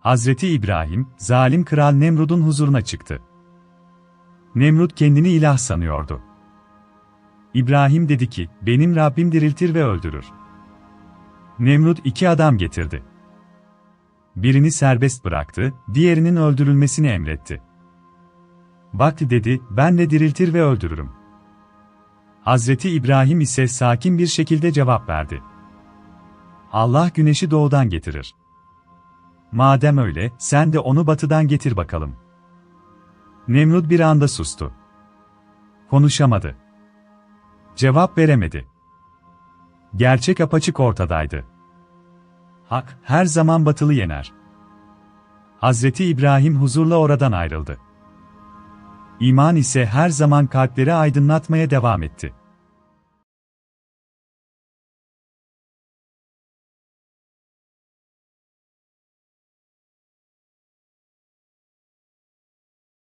Hazreti İbrahim, zalim kral Nemrud'un huzuruna çıktı. Nemrut kendini ilah sanıyordu. İbrahim dedi ki, benim Rabbim diriltir ve öldürür. Nemrut iki adam getirdi. Birini serbest bıraktı, diğerinin öldürülmesini emretti. Bak dedi, ben de diriltir ve öldürürüm. Hazreti İbrahim ise sakin bir şekilde cevap verdi. Allah güneşi doğudan getirir. Madem öyle, sen de onu batıdan getir bakalım. Nemrut bir anda sustu. Konuşamadı. Cevap veremedi. Gerçek apaçık ortadaydı. Hak, her zaman batılı yener. Hazreti İbrahim huzurla oradan ayrıldı. İman ise her zaman kalpleri aydınlatmaya devam etti.